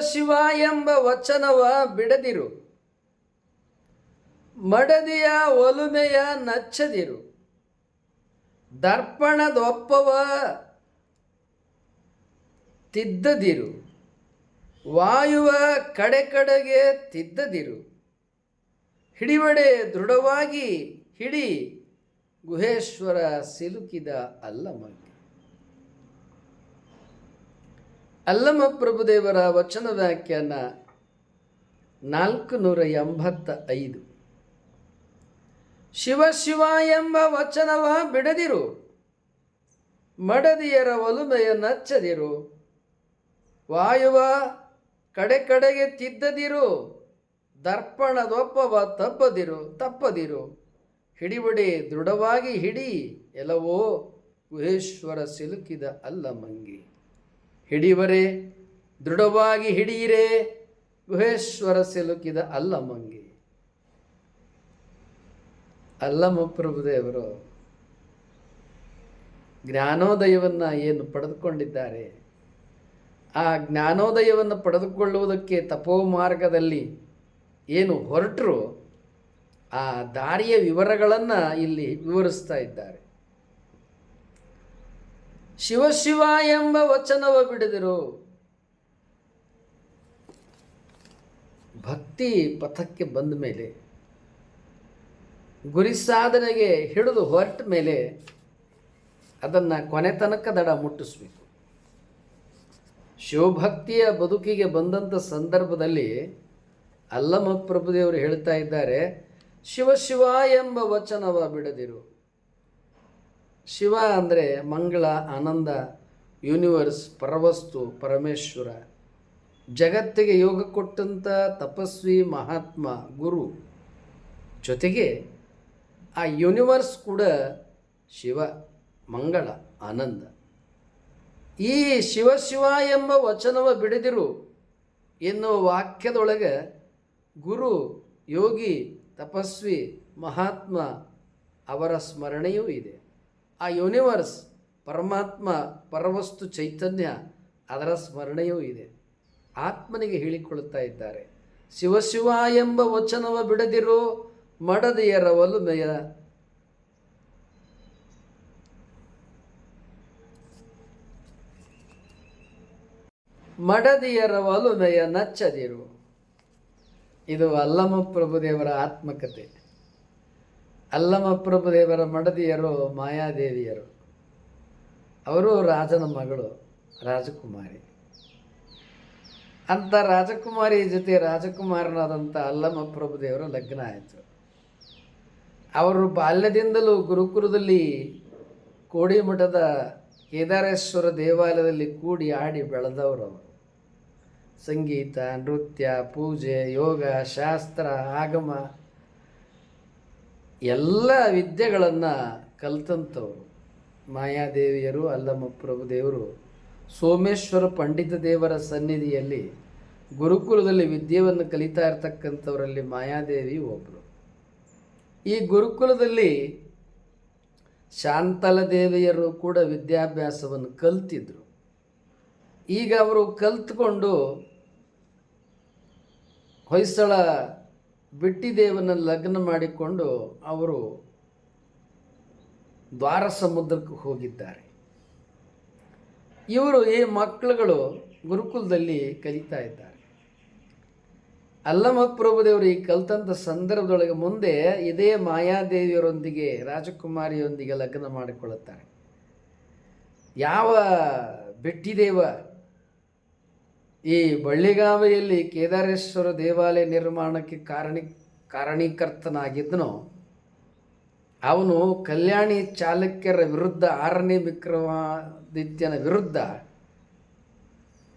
ಶಿವ ಎಂಬ ವಚನವ ಬಿಡದಿರು. ಮಡದಿಯ ಒಲುಮೆಯ ನಚ್ಚದಿರು. ದರ್ಪಣದೊಪ್ಪವ ತಿದ್ದದಿರು. ವಾಯುವ ಕಡೆ ಕಡೆಗೆ ತಿದ್ದದಿರು. ಹಿಡಿವಡೆ ದೃಢವಾಗಿ ಹಿಡಿ ಗುಹೇಶ್ವರ ಸಿಲುಕಿದ ಅಲ್ಲಮಗೆ ಅಲ್ಲಮ ಪ್ರಭುದೇವರ ವಚನ ವ್ಯಾಖ್ಯಾನ ನಾಲ್ಕು ನೂರ ಎಂಬತ್ತ ಐದು ಶಿವ ಶಿವ ಎಂಬ ವಚನವ ಬಿಡದಿರು, ಮಡದಿಯರ ಒಲುಮೆಯ ನಚ್ಚದಿರು, ವಾಯುವ ಕಡೆ ಕಡೆಗೆ ತಿದ್ದದಿರು, ದರ್ಪಣದೊಪ್ಪವ ತಪ್ಪದಿರು ತಪ್ಪದಿರು ಹಿಡಿಬಿಡಿ ದೃಢವಾಗಿ ಹಿಡಿ, ಎಲ್ಲವೋ ಗುಹೇಶ್ವರ ಸಿಲುಕಿದ ಅಲ್ಲ ಮಂಗಿ ಹಿಡಿವರೆ, ದೃಢವಾಗಿ ಹಿಡಿಯಿರೆ, ಗುಹೇಶ್ವರ ಸಿಲುಕಿದ ಅಲ್ಲಮಂಗೆ. ಅಲ್ಲಮ ಪ್ರಭುದೇವರು, ಜ್ಞಾನೋದಯವನ್ನು ಏನು ಪಡೆದುಕೊಂಡಿದ್ದಾರೆ? ಆ ಜ್ಞಾನೋದಯವನ್ನು ಪಡೆದುಕೊಳ್ಳುವುದಕ್ಕೆ ತಪೋ ಮಾರ್ಗದಲ್ಲಿ ಏನು ಹೊರಟರು? ಆ ದಾರಿಯ ವಿವರಗಳನ್ನು ಇಲ್ಲಿ ವಿವರಿಸ್ತಾ ಇದ್ದಾರೆ. ಶಿವ ಶಿವ ಎಂಬ ವಚನವ ಬಿಡದಿರು. ಭಕ್ತಿ ಪಥಕ್ಕೆ ಬಂದ ಮೇಲೆ, ಗುರಿ ಸಾಧನೆಗೆ ಹಿಡಿದು ಹೊರಟ ಮೇಲೆ ಅದನ್ನು ಕೊನೆ ತನಕ ದಡ ಮುಟ್ಟಿಸ್ಬೇಕು. ಶಿವಭಕ್ತಿಯ ಬದುಕಿಗೆ ಬಂದಂಥ ಸಂದರ್ಭದಲ್ಲಿ ಅಲ್ಲಮ ಪ್ರಭುದೇವರು ಹೇಳ್ತಾ ಇದ್ದಾರೆ ಶಿವಶಿವ ಶಿವ ಎಂಬ ವಚನವ ಬಿಡದಿರು. ಶಿವ ಅಂದರೆ ಮಂಗಳ, ಆನಂದ ಯೂನಿವರ್ಸ್ ಪರವಸ್ತು, ಪರಮೇಶ್ವರ. ಜಗತ್ತಿಗೆ ಯೋಗ ಕೊಟ್ಟಂಥ ತಪಸ್ವಿ, ಮಹಾತ್ಮ, ಗುರು. ಜೊತೆಗೆ ಆ ಯೂನಿವರ್ಸ್ ಕೂಡ ಶಿವ, ಮಂಗಳ, ಆನಂದ. ಈ ಶಿವ ಶಿವ ಎಂಬ ವಚನವ ಬಿಡದಿರು ಎನ್ನುವ ವಾಕ್ಯದೊಳಗೆ ಗುರು, ಯೋಗಿ, ತಪಸ್ವಿ, ಮಹಾತ್ಮ ಅವರ ಸ್ಮರಣೆಯೂ ಇದೆ. ಆ ಯೂನಿವರ್ಸ್ ಪರಮಾತ್ಮ, ಪರವಸ್ತು ಚೈತನ್ಯ, ಅದರ ಸ್ಮರಣೆಯೂ ಇದೆ. ಆತ್ಮನಿಗೆ ಹೇಳಿಕೊಳ್ಳುತ್ತಾ ಇದ್ದಾರೆ. ಶಿವ ಶಿವ ಎಂಬ ವಚನವ ಬಿಡದಿರು ಮಡದಿಯರವಲು ಮೇಯ ಮಡದಿಯರ ಒಲುಮೆಯ ನಚ್ಚದಿರು. ಇದು ಅಲ್ಲಮ ಪ್ರಭುದೇವರ ಆತ್ಮಕತೆ. ಅಲ್ಲಮ ಪ್ರಭುದೇವರ ಮಡದಿಯರು, ಮಾಯಾದೇವಿಯರು. ಅವರು ರಾಜನ ಮಗಳು, ರಾಜಕುಮಾರಿ. ಅಂಥ ರಾಜಕುಮಾರಿ ಜೊತೆ ರಾಜಕುಮಾರನಾದಂಥ ಅಲ್ಲಮ ಪ್ರಭುದೇವರ ಲಗ್ನ ಆಯಿತು. ಅವರು ಬಾಲ್ಯದಿಂದಲೂ ಗುರುಕುಲದಲ್ಲಿ ಕೋಡಿಮಠದ ಕೇದಾರೇಶ್ವರ ದೇವಾಲಯದಲ್ಲಿ ಕೂಡಿ ಆಡಿ ಬೆಳೆದವರು ಅವರು. ಸಂಗೀತ, ನೃತ್ಯ, ಪೂಜೆ, ಯೋಗ, ಶಾಸ್ತ್ರ, ಆಗಮ ಎಲ್ಲ ವಿದ್ಯೆಗಳನ್ನು ಕಲ್ತಂಥವ್ರು ಮಾಯಾದೇವಿಯರು, ಅಲ್ಲಮ್ಮ ಪ್ರಭುದೇವರು ಸೋಮೇಶ್ವರ ಪಂಡಿತ ದೇವರ ಸನ್ನಿಧಿಯಲ್ಲಿ ಗುರುಕುಲದಲ್ಲಿ ವಿದ್ಯೆಯನ್ನು ಕಲಿತಾ ಇರ್ತಕ್ಕಂಥವರಲ್ಲಿ ಮಾಯಾದೇವಿ ಒಬ್ಬರು ಈ ಗುರುಕುಲದಲ್ಲಿ ಶಾಂತಲ ದೇವಿಯರು ಕೂಡ ವಿದ್ಯಾಭ್ಯಾಸವನ್ನು ಕಲ್ತಿದ್ರು. ಈಗ ಅವರು ಕಲ್ತ್ಕೊಂಡು ಹೊಯ್ಸಳ ಬಿಟ್ಟಿದೇವನ ಲಗ್ನ ಮಾಡಿಕೊಂಡು ಅವರು ದ್ವಾರ ಸಮುದ್ರಕ್ಕೆ ಹೋಗಿದ್ದಾರೆ. ಇವರು ಈ ಮಕ್ಕಳುಗಳು ಗುರುಕುಲದಲ್ಲಿ ಕಲಿತಾ ಇದ್ದಾರೆ. ಅಲ್ಲಮ ಪ್ರಭುದೇವರು ಈ ಕಲ್ತಂಥ ಸಂದರ್ಭದೊಳಗೆ ಮುಂದೆ ಇದೇ ಮಾಯಾದೇವಿಯರೊಂದಿಗೆ, ರಾಜಕುಮಾರಿಯೊಂದಿಗೆ ಲಗ್ನ ಮಾಡಿಕೊಳ್ಳುತ್ತಾರೆ. ಯಾವ ಬಿಟ್ಟಿದೇವ ಈ ಬಳ್ಳಿಗಾವೆಯಲ್ಲಿ ಕೇದಾರೇಶ್ವರ ದೇವಾಲಯ ನಿರ್ಮಾಣಕ್ಕೆ ಕಾರಣಿ, ಕಾರಣೀಕರ್ತನಾಗಿದ್ದನು. ಅವನು ಕಲ್ಯಾಣಿ ಚಾಲುಕ್ಯರ ವಿರುದ್ಧ ಆರನೇ ವಿಕ್ರಮಾದಿತ್ಯನ ವಿರುದ್ಧ,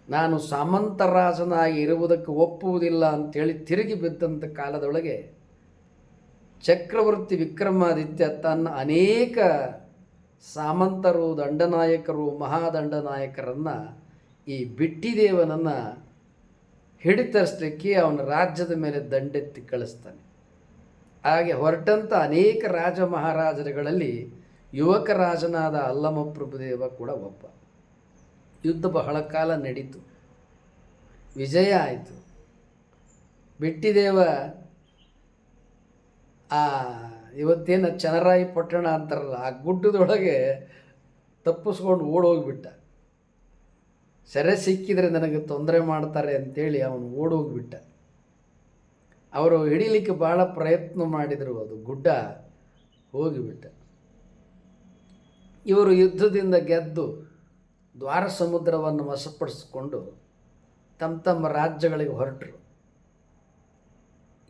ನಾನು ಸಾಮಂತರಾಜನಾಗಿ ಇರುವುದಕ್ಕೆ ಒಪ್ಪುವುದಿಲ್ಲ ಅಂತೇಳಿ ತಿರುಗಿ ಬಿದ್ದಂಥ ಕಾಲದೊಳಗೆ ಚಕ್ರವರ್ತಿ ವಿಕ್ರಮಾದಿತ್ಯ ತನ್ನ ಅನೇಕ ಸಾಮಂತರು, ದಂಡನಾಯಕರು, ಮಹಾದಂಡನಾಯಕರನ್ನು ಈ ಬಿಟ್ಟಿದೇವನನ್ನು ಹಿಡಿತರಿಸಲಿಕ್ಕೆ ಅವನ ರಾಜ್ಯದ ಮೇಲೆ ದಂಡೆತ್ತಿ ಕಳಿಸ್ತಾನೆ. ಹಾಗೆ ಹೊರಟಂಥ ಅನೇಕ ರಾಜ ಮಹಾರಾಜರುಗಳಲ್ಲಿ ಯುವಕ ರಾಜನಾದ ಅಲ್ಲಮ ಪ್ರಭುದೇವ ಕೂಡ ಒಬ್ಬ. ಯುದ್ಧ ಬಹಳ ಕಾಲ ನಡೀತು. ವಿಜಯ ಆಯಿತು. ಬಿಟ್ಟಿದೇವ ಆ ಇವತ್ತೇನು ಚನರಾಯಿ ಪಟ್ಟಣ ಅಂತಾರಲ್ಲ, ಆ ಗುಡ್ಡದೊಳಗೆ ತಪ್ಪಿಸ್ಕೊಂಡು ಓಡೋಗ್ಬಿಟ್ಟ. ಸೆರೆ ಸಿಕ್ಕಿದರೆ ನನಗೆ ತೊಂದರೆ ಮಾಡ್ತಾರೆ ಅಂತೇಳಿ ಅವನು ಓಡೋಗ್ಬಿಟ್ಟ. ಅವರು ಹಿಡಿಲಿಕ್ಕೆ ಭಾಳ ಪ್ರಯತ್ನ ಮಾಡಿದರು, ಅದು ಗುಡ್ಡ ಹೋಗಿಬಿಟ್ಟ. ಇವರು ಯುದ್ಧದಿಂದ ಗೆದ್ದು ದ್ವಾರ ಸಮುದ್ರವನ್ನು ವಶಪಡಿಸಿಕೊಂಡು ತಮ್ಮ ತಮ್ಮ ರಾಜ್ಯಗಳಿಗೆ ಹೊರಟರು.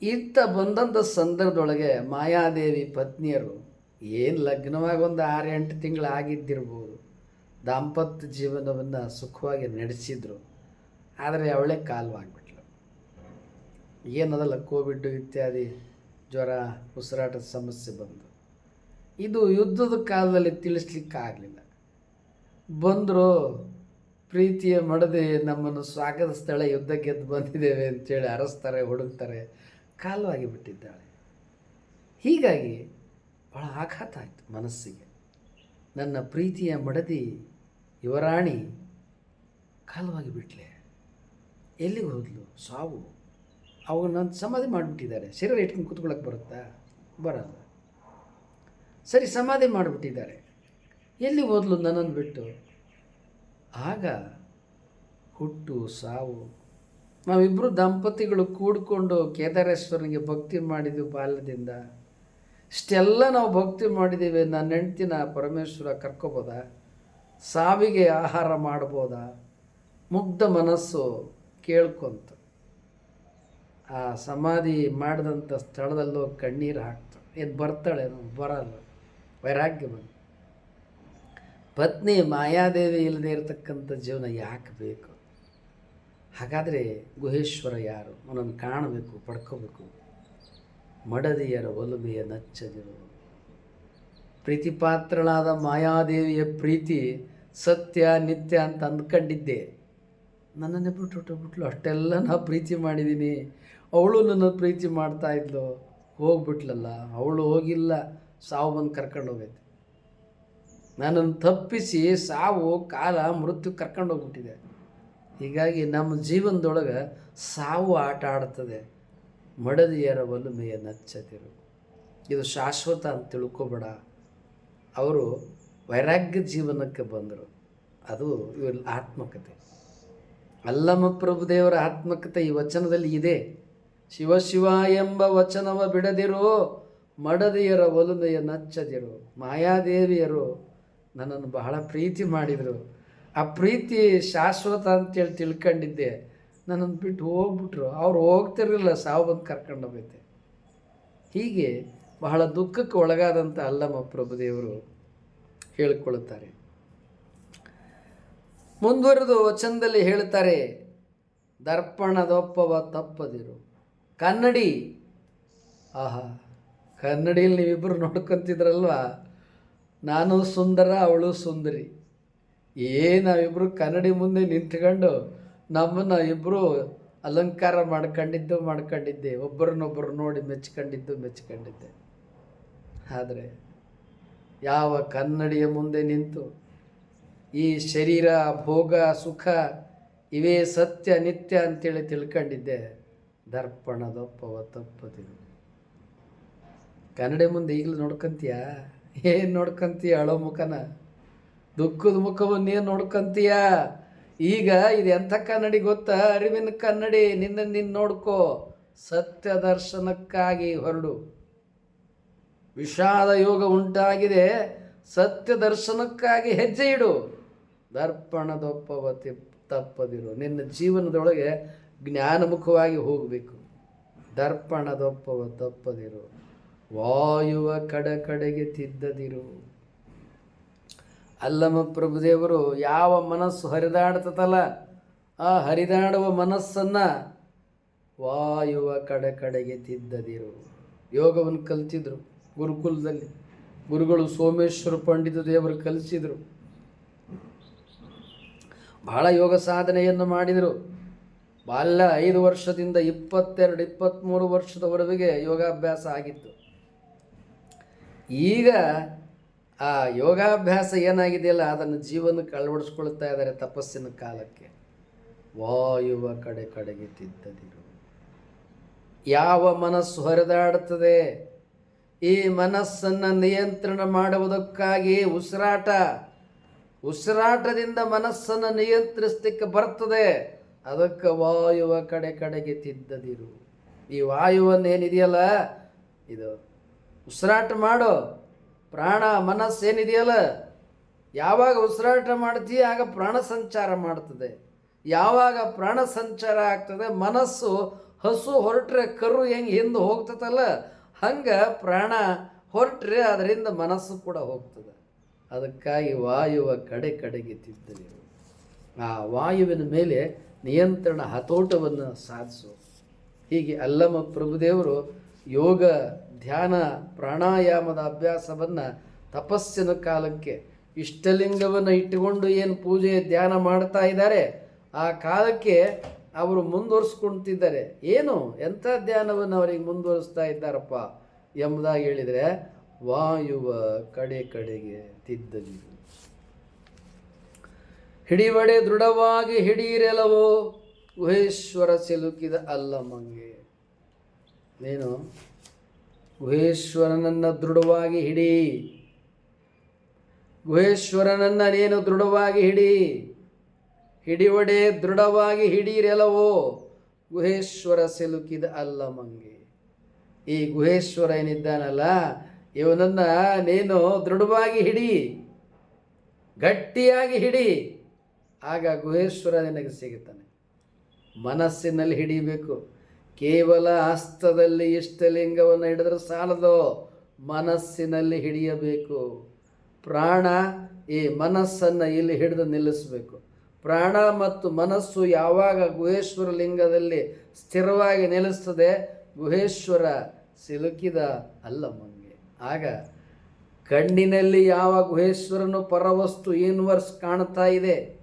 ಇತ್ತ ಬಂದಂಥ ಸಂದರ್ಭದೊಳಗೆ ಮಾಯಾದೇವಿ ಪತ್ನಿಯರು ಏನು ಲಗ್ನವಾಗಿ ಒಂದು ಆರು ಎಂಟು ತಿಂಗಳು ಆಗಿದ್ದಿರ್ಬೋದು ದಾಂಪತ್ಯ ಜೀವನವನ್ನು ಸುಖವಾಗಿ ನಡೆಸಿದ್ರು. ಆದರೆ ಅವಳೇ ಕಾಲವಾಗಿಬಿಟ್ಲು. ಏನದಲ್ಲ, ಕೋವಿಡ್ ಇತ್ಯಾದಿ ಜ್ವರ, ಉಸಿರಾಟದ ಸಮಸ್ಯೆ ಬಂದು. ಇದು ಯುದ್ಧದ ಕಾಲದಲ್ಲಿ ತಿಳಿಸ್ಲಿಕ್ಕಾಗಲಿಲ್ಲ ಬಂದರು, ಪ್ರೀತಿಯ ಮಡದೆ ನಮ್ಮನ್ನು ಸ್ವಾಗತ ಸ್ಥಳ ಯುದ್ಧ ಗೆದ್ದು ಬಂದಿದ್ದೇವೆ ಅಂತೇಳಿ ಅರಸ್ತಾರೆ ಹುಡುಕ್ತಾರೆ ಕಾಲವಾಗಿ ಬಿಟ್ಟಿದ್ದಾಳೆ. ಹೀಗಾಗಿ ಭಾಳ ಆಘಾತ ಆಯಿತು ಮನಸ್ಸಿಗೆ. ನನ್ನ ಪ್ರೀತಿಯ ಮಡದಿ ಯುವರಾಣಿ ಕಾಲವಾಗಿ ಬಿಟ್ಲೆ. ಎಲ್ಲಿಗೆ ಹೋದ್ಲು? ಸಾವು. ಅವನ್ನ ಸಮಾಧಿ ಮಾಡಿಬಿಟ್ಟಿದ್ದಾರೆ. ಶರೀರ ಇಟ್ಕೊಂಡು ಕೂತ್ಕೊಳ್ಳೋಕೆ ಬರುತ್ತಾ? ಬರಲ್ಲ. ಸರಿ, ಸಮಾಧಿ ಮಾಡಿಬಿಟ್ಟಿದ್ದಾರೆ. ಎಲ್ಲಿ ಹೋದ್ಲು ನನ್ನನ್ನು ಬಿಟ್ಟು? ಆಗ ಹುಟ್ಟು, ಸಾವು. ನಾವಿಬ್ಬರು ದಂಪತಿಗಳು ಕೂಡಿಕೊಂಡು ಕೇದಾರೇಶ್ವರನಿಗೆ ಭಕ್ತಿ ಮಾಡಿದ್ವಿ ಬಾಲ್ಯದಿಂದ. ಇಷ್ಟೆಲ್ಲ ನಾವು ಭಕ್ತಿ ಮಾಡಿದ್ದೀವಿ ನನ್ನ ಹೆಂಡ್ತಿನ ಪರಮೇಶ್ವರ ಕರ್ಕೋಬೋದ? ಸಾವಿಗೆ ಆಹಾರ ಮಾಡ್ಬೋದಾ? ಮುಗ್ಧ ಮನಸ್ಸು ಕೇಳ್ಕೊಂತ. ಆ ಸಮಾಧಿ ಮಾಡಿದಂಥ ಸ್ಥಳದಲ್ಲೂ ಕಣ್ಣೀರು ಹಾಕ್ತಾರೆ ಏನು ಬರ್ತಾಳೇನು ಬರಲ್ಲ. ವೈರಾಗ್ಯ ಬಂದು ಪತ್ನಿ ಮಾಯಾದೇವಿ ಇಲ್ಲದೆ ಇರತಕ್ಕಂಥ ಜೀವನ ಯಾಕೆ ಬೇಕು? ಹಾಗಾದರೆ ಗುಹೇಶ್ವರ ಯಾರು? ಅವನನ್ನು ಕಾಣಬೇಕು, ಪಡ್ಕೋಬೇಕು. ಮಡದಿಯರ ಒಲುಮೆಯ ನಚ್ಚದಿರು. ಪ್ರೀತಿಪಾತ್ರಳಾದ ಮಾಯಾದೇವಿಯ ಪ್ರೀತಿ ಸತ್ಯ ನಿತ್ಯ ಅಂತ ಅಂದ್ಕೊಂಡಿದ್ದೆ. ನನ್ನನ್ನೇ ಬಿಟ್ಟು ಹೊಟ್ಟೋಗ್ಬಿಟ್ಲು ಅಷ್ಟೆಲ್ಲ ನಾ ಪ್ರೀತಿ ಮಾಡಿದ್ದೀನಿ ಅವಳು ನನ್ನ ಪ್ರೀತಿ ಮಾಡ್ತಾ ಇದ್ಲು. ಹೋಗ್ಬಿಟ್ಲಲ್ಲ, ಅವಳು ಹೋಗಿಲ್ಲ, ಸಾವು ಬಂದು ಕರ್ಕೊಂಡು ಹೋಗೈತೆ. ನನ್ನನ್ನು ತಪ್ಪಿಸಿ ಸಾವು, ಕಾಲ, ಮೃತ್ಯು ಕರ್ಕೊಂಡು ಹೋಗ್ಬಿಟ್ಟಿದೆ. ಹೀಗಾಗಿ ನಮ್ಮ ಜೀವನದೊಳಗೆ ಸಾವು ಆಟ ಆಡ್ತದೆ. ಮಡದಿಯರ ಒಲುಮೆಯ ನಚ್ಚತಿರು ಇದು ಶಾಶ್ವತ ಅಂತ ತಿಳ್ಕೊಬೇಡ. ಅವರು ವೈರಾಗ್ಯ ಜೀವನಕ್ಕೆ ಬಂದರು. ಅದು ಇವ್ರ ಆತ್ಮಕತೆ. ಅಲ್ಲಮ ಪ್ರಭುದೇವರ ಆತ್ಮಕತೆ ಈ ವಚನದಲ್ಲಿ ಇದೆ. ಶಿವ ಎಂಬ ವಚನವ ಬಿಡದಿರು, ಮಡದಿಯರ ಒಲುಮೆಯ ನಚ್ಚದಿರು, ಮಾಯಾದೇವಿಯರು ನನ್ನನ್ನು ಬಹಳ ಪ್ರೀತಿ ಮಾಡಿದರು. ಆ ಪ್ರೀತಿ ಶಾಶ್ವತ ಅಂತೇಳಿ ತಿಳ್ಕೊಂಡಿದ್ದೆ. ನನ್ನನ್ನು ಬಿಟ್ಟು ಹೋಗ್ಬಿಟ್ರು. ಅವ್ರು ಹೋಗ್ತಿರಲಿಲ್ಲ, ಸಾವು ಬಂದು ಕರ್ಕೊಂಡು ಹೋಗೈತೆ ಹೀಗೆ ಬಹಳ ದುಃಖಕ್ಕೆ ಒಳಗಾದಂಥ ಅಲ್ಲಮ್ಮ ಪ್ರಭುದೇವರು ಹೇಳಿಕೊಳ್ಳುತ್ತಾರೆ. ಮುಂದುವರೆದು ವಚನದಲ್ಲಿ ಹೇಳ್ತಾರೆ ದರ್ಪಣದೊಪ್ಪವ ತಪ್ಪದಿರು. ಕನ್ನಡಿ, ಆಹಾ, ಕನ್ನಡಿಯಲ್ಲಿ ನೀವಿಬ್ಬರು ನೋಡ್ಕೊಂತಿದ್ರಲ್ವಾ? ನಾನು ಸುಂದರ, ಅವಳು ಸುಂದರಿ. ಏ ನಾವಿಬ್ಬರು ಕನ್ನಡಿ ಮುಂದೆ ನಿಂತ್ಕೊಂಡು ನಮ್ಮನ್ನು ಇಬ್ಬರು ಅಲಂಕಾರ ಮಾಡ್ಕೊಂಡಿದ್ದು, ಮಾಡ್ಕೊಂಡಿದ್ದೆ. ಒಬ್ಬರನ್ನೊಬ್ಬರು ನೋಡಿ ಮೆಚ್ಕೊಂಡಿದ್ದು, ಮೆಚ್ಕೊಂಡಿದ್ದೆ. ಆದರೆ ಯಾವ ಕನ್ನಡಿಯ ಮುಂದೆ ನಿಂತು ಈ ಶರೀರ, ಭೋಗ, ಸುಖ ಇವೇ ಸತ್ಯ, ನಿತ್ಯ ಅಂತೇಳಿ ತಿಳ್ಕೊಂಡಿದ್ದೆ. ದರ್ಪಣದೊಪ್ಪವ ತಪ್ಪದಿರು. ಕನ್ನಡಿ ಮುಂದೆ ಈಗಲೂ ನೋಡ್ಕೊಂತೀಯ? ಏನು ನೋಡ್ಕೊಂತೀಯ ಅಳೋ ಮುಖನ? ದುಃಖದ ಮುಖವನ್ನು ಏನು ನೋಡ್ಕೊಂತೀಯ? ಈಗ ಇದು ಎಂಥ ಕನ್ನಡಿ ಗೊತ್ತಾ? ಅರಿವಿನ ಕನ್ನಡಿ, ನಿನ್ನ ನಿನ್ನ ನೋಡ್ಕೋ. ಸತ್ಯ ದರ್ಶನಕ್ಕಾಗಿ ಹೊರಡು. ವಿಷಾದ ಯೋಗ ಉಂಟಾಗಿದೆ. ಸತ್ಯ ದರ್ಶನಕ್ಕಾಗಿ ಹೆಜ್ಜೆ ಇಡು. ದರ್ಪಣದೊಪ್ಪವ ತಿಪ್ ತಪ್ಪದಿರು. ನಿನ್ನ ಜೀವನದೊಳಗೆ ಜ್ಞಾನಮುಖವಾಗಿ ಹೋಗಬೇಕು. ದರ್ಪಣದೊಪ್ಪವ ತಪ್ಪದಿರು. ವಾಯುವ ಕಡ ಕಡೆಗೆ ತಿದ್ದದಿರು. ಅಲ್ಲಮ ಪ್ರಭುದೇವರು, ಯಾವ ಮನಸ್ಸು ಹರಿದಾಡ್ತದಲ್ಲ ಆ ಹರಿದಾಡುವ ಮನಸ್ಸನ್ನು ವಾಯುವ ಕಡೆ ಕಡೆಗೆ ತಿದ್ದದಿರು. ಯೋಗವನ್ನು ಕಲ್ತಿದ್ರು. ಗುರುಕುಲದಲ್ಲಿ ಗುರುಗಳು ಸೋಮೇಶ್ವರ ಪಂಡಿತ ದೇವರು ಕಲಿಸಿದರು. ಬಹಳ ಯೋಗ ಸಾಧನೆಯನ್ನು ಮಾಡಿದರು. ಬಾಲ್ಯ ಐದು ವರ್ಷದಿಂದ ಇಪ್ಪತ್ತೆರಡು ಇಪ್ಪತ್ತ್ಮೂರು ವರ್ಷದವರೆಗೆ ಯೋಗಾಭ್ಯಾಸ ಆಗಿತ್ತು. ಈಗ ಆ ಯೋಗಾಭ್ಯಾಸ ಏನಾಗಿದೆಯಲ್ಲ ಅದನ್ನು ಜೀವನಕ್ಕೆ ಅಳವಡಿಸ್ಕೊಳ್ತಾ ಇದ್ದಾರೆ ತಪಸ್ಸಿನ ಕಾಲಕ್ಕೆ. ವಾಯುವ ಕಡೆ ಕಡೆಗೆ ತಿದ್ದದಿರು. ಯಾವ ಮನಸ್ಸು ಹರಿದಾಡುತ್ತದೆ? ಈ ಮನಸ್ಸನ್ನು ನಿಯಂತ್ರಣ ಮಾಡುವುದಕ್ಕಾಗಿ ಉಸಿರಾಟ. ಉಸಿರಾಟದಿಂದ ಮನಸ್ಸನ್ನು ನಿಯಂತ್ರಿಸಲಿಕ್ಕೆ ಬರ್ತದೆ. ಅದಕ್ಕೆ ವಾಯುವ ಕಡೆ ಕಡೆಗೆ ತಿದ್ದದಿರು. ಈ ವಾಯುವನ್ನೇನಿದೆಯಲ್ಲ ಇದು ಉಸಿರಾಟ ಮಾಡು. ಪ್ರಾಣ ಮನಸ್ಸೇನಿದೆಯಲ್ಲ ಯಾವಾಗ ಉಸಿರಾಟ ಮಾಡ್ತೀಯ ಆಗ ಪ್ರಾಣ ಸಂಚಾರ ಮಾಡ್ತದೆ. ಯಾವಾಗ ಪ್ರಾಣ ಸಂಚಾರ ಆಗ್ತದೆ ಮನಸ್ಸು ಹಸು ಹೊರಟ್ರೆ ಕರು ಹೆಂಗೆ ಹಿಂದೆ ಹೋಗ್ತದಲ್ಲ? ಹಂಗೆ ಪ್ರಾಣ ಹೊರಟ್ರೆ ಅದರಿಂದ ಮನಸ್ಸು ಕೂಡ ಹೋಗ್ತದೆ. ಅದಕ್ಕಾಗಿ ವಾಯುವ ಕಡೆ ಕಡೆಗೆ ತಿದ್ದಲಿರು ಆ ವಾಯುವಿನ ಮೇಲೆ ನಿಯಂತ್ರಣ ಹತೋಟವನ್ನು ಸಾಧಿಸು. ಹೀಗೆ ಅಲ್ಲಮ ಪ್ರಭುದೇವರು ಯೋಗ, ಧ್ಯಾನ, ಪ್ರಾಣಾಯಾಮದ ಅಭ್ಯಾಸವನ್ನು ತಪಸ್ಸಿನ ಕಾಲಕ್ಕೆ ಇಷ್ಟಲಿಂಗವನ್ನು ಇಟ್ಟುಕೊಂಡು ಏನು ಪೂಜೆ, ಧ್ಯಾನ ಮಾಡ್ತಾ ಇದ್ದಾರೆ, ಆ ಕಾಲಕ್ಕೆ ಅವರು ಮುಂದುವರಿಸ್ಕೊಳ್ತಿದ್ದಾರೆ ಏನು? ಎಂಥ ಧ್ಯಾನವನ್ನು ಅವರಿಗೆ ಮುಂದುವರಿಸ್ತಾ ಇದ್ದಾರಪ್ಪ ಎಂಬುದಾಗಿ ಹೇಳಿದರೆ, ವಾಯುವ ಕಡೆ ಕಡೆಗೆ ತಿದ್ದಲಿ. ಹಿಡಿವಡೆ ದೃಢವಾಗಿ ಹಿಡಿಯಿರೆಲವೋ? ಗುಹೇಶ್ವರ ಸಿಲುಕಿದ ಅಲ್ಲಮಂಗೆ ನೀನು ಗುಹೇಶ್ವರನನ್ನು ದೃಢವಾಗಿ ಹಿಡಿ. ಗುಹೇಶ್ವರನನ್ನು ನೀನು ದೃಢವಾಗಿ ಹಿಡಿ. ಹಿಡಿವಡೆ ದೃಢವಾಗಿ ಹಿಡಿಯಿರೆಲವೋ? ಗುಹೇಶ್ವರ ಸಿಲುಕಿದ ಅಲ್ಲ ಮಂಗೆ. ಈ ಗುಹೇಶ್ವರ ಏನಿದ್ದಾನಲ್ಲ ಇವನನ್ನ ನೀನು ದೃಢವಾಗಿ ಹಿಡಿ, ಗಟ್ಟಿಯಾಗಿ ಹಿಡಿ. ಆಗ ಗುಹೇಶ್ವರ ನಿನಗೆ ಸಿಗುತ್ತಾನೆ. ಮನಸ್ಸಿನಲ್ಲಿ ಹಿಡಿಬೇಕು. ಕೇವಲ ಹಸ್ತದಲ್ಲಿ ಇಷ್ಟಲಿಂಗವನ್ನು ಹಿಡಿದ್ರೆ ಸಾಲದು. ಮನಸ್ಸಿನಲ್ಲಿ ಹಿಡಿಯಬೇಕು. ಪ್ರಾಣ ಈ ಮನಸ್ಸನ್ನು ಇಲ್ಲಿ ಹಿಡಿದು ನಿಲ್ಲಿಸಬೇಕು. ಪ್ರಾಣ ಮತ್ತು ಮನಸ್ಸು ಯಾವಾಗ ಗುಹೇಶ್ವರ ಲಿಂಗದಲ್ಲಿ ಸ್ಥಿರವಾಗಿ ನೆಲೆಸ್ತದೆ ಗುಹೇಶ್ವರ ಸಿಲುಕಿದ ಅಲ್ಲ ಆಗ ಕಣ್ಣಿನಲ್ಲಿ ಯಾವ ಗುಹೇಶ್ವರನು ಪರವಸ್ತು ಯೂನಿವರ್ಸ್ ಕಾಣ್ತಾ ಇದೆ?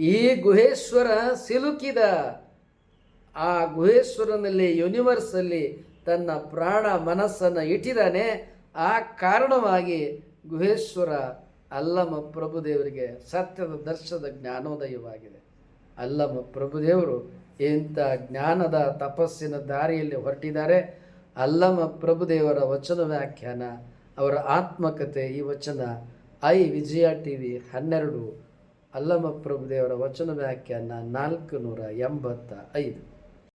ಈ ಗುಹೇಶ್ವರ ಸಿಲುಕಿದ ಆ ಗುಹೇಶ್ವರನಲ್ಲಿ ಯೂನಿವರ್ಸಲ್ಲಿ ತನ್ನ ಪ್ರಾಣ ಮನಸ್ಸನ್ನು ಇಟ್ಟಿದ್ದಾನೆ. ಆ ಕಾರಣವಾಗಿ ಗುಹೇಶ್ವರ ಅಲ್ಲಮ ಪ್ರಭುದೇವರಿಗೆ ಸತ್ಯದ ದರ್ಶನದ ಜ್ಞಾನೋದಯವಾಗಿದೆ. ಅಲ್ಲಮ ಪ್ರಭುದೇವರು ಇಂಥ ಜ್ಞಾನದ ತಪಸ್ಸಿನ ದಾರಿಯಲ್ಲಿ ಹೊರಟಿದ್ದಾರೆ. ಅಲ್ಲಮ ಪ್ರಭುದೇವರ ವಚನ ವ್ಯಾಖ್ಯಾನ, ಅವರ ಆತ್ಮಕತೆ ಈ ವಚನ ಐ ವಿಜಯ ಟಿ ವಿ ಹನ್ನೆರಡು, ಅಲ್ಲಮ ಪ್ರಭುದೇವರ ವಚನ ವ್ಯಾಖ್ಯಾನ ನಾಲ್ಕು ನೂರ ಎಂಬತ್ತ ಐದು.